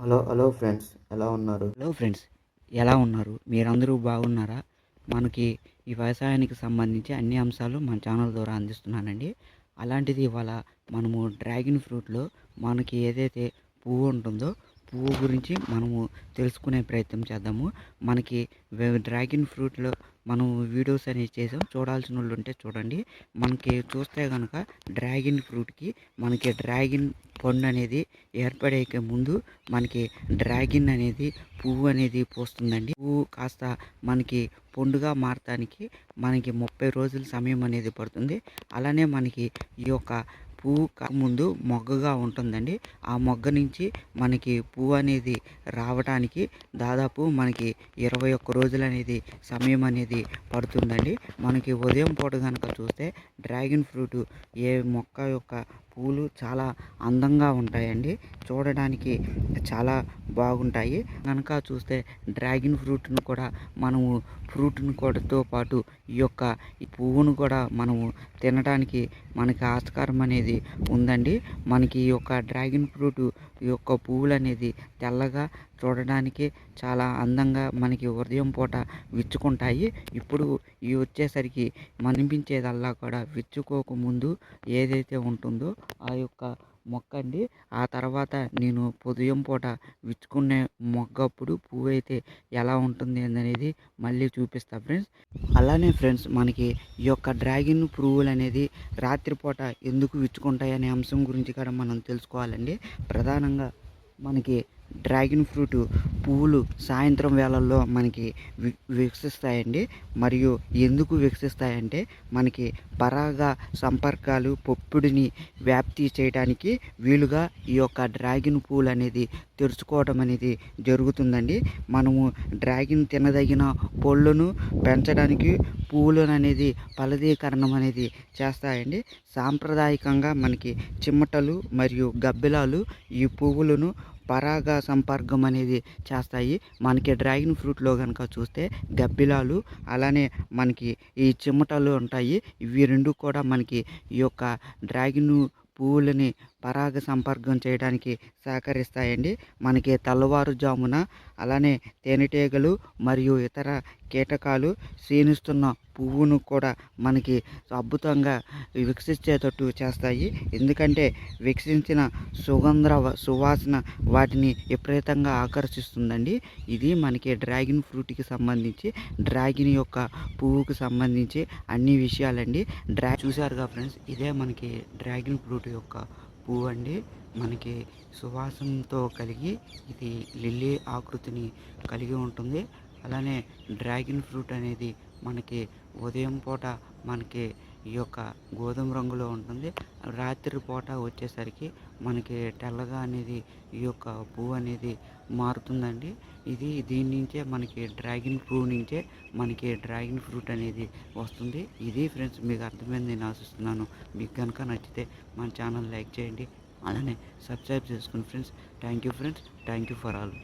Hello hello friends ఎలా ఉన్నారు? Hello friends ఎలా ఉన్నారు? మీరందరూ బాగున్నారా? మనకి ఈ వ్యవసాయానికి సంబంధించి అన్ని అంశాలు మన ఛానల్ ద్వారా అందిస్తున్నానండి. అలాంటిది ఇవాళ మనము డ్రాగన్ ఫ్రూట్లో మనకి ఏదైతే పువ్వు ఉంటుందో పువ్వు గురించి మనము తెలుసుకునే ప్రయత్నం చేద్దాము. మనకి డ్రాగన్ ఫ్రూట్లో మనం వీడియోస్ అనేవి చేసాం. చూడాల్సిన వాళ్ళు ఉంటే చూడండి. మనకి చూస్తే కనుక డ్రాగన్ ఫ్రూట్కి మనకి డ్రాగన్ పండు అనేది ఏర్పడే ముందు మనకి డ్రాగన్ అనేది పువ్వు అనేది పూస్తుందండి. పువ్వు కాస్త మనకి పండుగా మారటానికి మనకి ముప్పై రోజుల సమయం అనేది పడుతుంది. అలానే మనకి ఈ యొక్క పువ్వు ముందు మొగ్గగా ఉంటుందండి. ఆ మొగ్గ నుంచి మనకి పువ్వు అనేది రావడానికి దాదాపు మనకి ఇరవై ఒక్క రోజులు అనేది సమయం అనేది పడుతుందండి. మనకి ఉదయం పూట కనుక చూస్తే డ్రాగన్ ఫ్రూట్ ఏ మొక్క యొక్క పూలు చాలా అందంగా ఉంటాయండి. చూడడానికి చాలా బాగుంటాయి. కనుక చూస్తే డ్రాగన్ ఫ్రూట్ను కూడా మనము ఫ్రూట్ను కూడాతో పాటు ఈ యొక్క పువ్వును కూడా మనము తినడానికి మనకి ఆస్కారం అనేది ఉందండి. మనకి ఈ యొక్క డ్రాగన్ ఫ్రూట్ ఈ యొక్క పువ్వులు అనేది తెల్లగా చూడడానికి చాలా అందంగా మనకి ఉదయం పూట విచ్చుకుంటాయి. ఇప్పుడు ఇవి వచ్చేసరికి మనిపించేదల్లా కూడా విచ్చుకోకముందు ఏదైతే ఉంటుందో ఆ యొక్క మొక్క అండి ఆ తర్వాత నేను ఉదయం పూట విచ్చుకునే మొగ్గప్పుడు పువ్వు అయితే ఎలా ఉంటుంది అనేది మళ్ళీ చూపిస్తా ఫ్రెండ్స్. అలానే ఫ్రెండ్స్ మనకి ఈ యొక్క డ్రాగన్ పువ్వులు అనేది రాత్రిపూట ఎందుకు విచ్చుకుంటాయి అనే అంశం గురించి కూడా మనం తెలుసుకోవాలండి. ప్రధానంగా మనకి డ్రాగన్ ఫ్రూట్ పువ్వులు సాయంత్రం వేళల్లో మనకి వి వికసిస్తాయండి. మరియు ఎందుకు వికసిస్తాయంటే మనకి పరాగ సంపర్కాలు పొప్పుడిని వ్యాప్తి చేయడానికి వీలుగా ఈ యొక్క డ్రాగన్ పువ్వులు అనేది తెరుచుకోవడం అనేది జరుగుతుందండి. మనము డ్రాగన్ తినదగిన పళ్ళను పెంచడానికి పువ్వులను అనేది ఫలదీకరణం అనేది చేస్తాయండి. సాంప్రదాయకంగా మనకి చిమ్మటలు మరియు గబ్బిలాలు ఈ పువ్వులను పరాగ సంపర్కం అనేది చేస్తాయి. మనకి డ్రాగన్ ఫ్రూట్లో కనుక చూస్తే గబ్బిలాలు అలానే మనకి ఈ చిమ్మటలు ఉంటాయి. ఇవి రెండు కూడా మనకి ఈ యొక్క డ్రాగన్ పువ్వులని పరాగ సంపర్కం చేయడానికి సహకరిస్తాయండి. మనకి తెల్లవారుజామున అలానే తేనెటీగలు మరియు ఇతర కీటకాలు క్షీణిస్తున్న పువ్వును కూడా మనకి అద్భుతంగా వికసించేటట్టు చేస్తాయి. ఎందుకంటే వికసించిన సుగంధ సువాసన వాటిని విపరీతంగా ఆకర్షిస్తుందండి. ఇది మనకి డ్రాగన్ ఫ్రూట్కి సంబంధించి డ్రాగన్ యొక్క పువ్వుకు సంబంధించి అన్ని విషయాలండి. డ్రా చూసారుగా ఫ్రెండ్స్ ఇదే మనకి డ్రాగన్ ఫ్రూట్ యొక్క పువ్వు అండి మనకి సువాసనతో కలిగి ఇది లిల్లీ ఆకృతిని కలిగి ఉంటుంది. అలానే డ్రాగన్ ఫ్రూట్ అనేది మనకి ఉదయం పూట మనకి ఈ యొక్క గోధుమ రంగులో ఉంటుంది. రాత్రిపూట వచ్చేసరికి మనకి తెల్లగా అనేది ఈ యొక్క పువ్వు అనేది మారుతుందండి. ఇది దీని నుంచే మనకి డ్రాగన్ పువ్వు నుంచే మనకి డ్రాగన్ ఫ్రూట్ అనేది వస్తుంది. ఇది ఫ్రెండ్స్ మీకు అర్థమైంది నేను ఆశిస్తున్నాను. మీకు కనుక నచ్చితే మన ఛానల్ లైక్ చేయండి. అలానే సబ్స్క్రైబ్ చేసుకుని friends thank you friends thank you for all.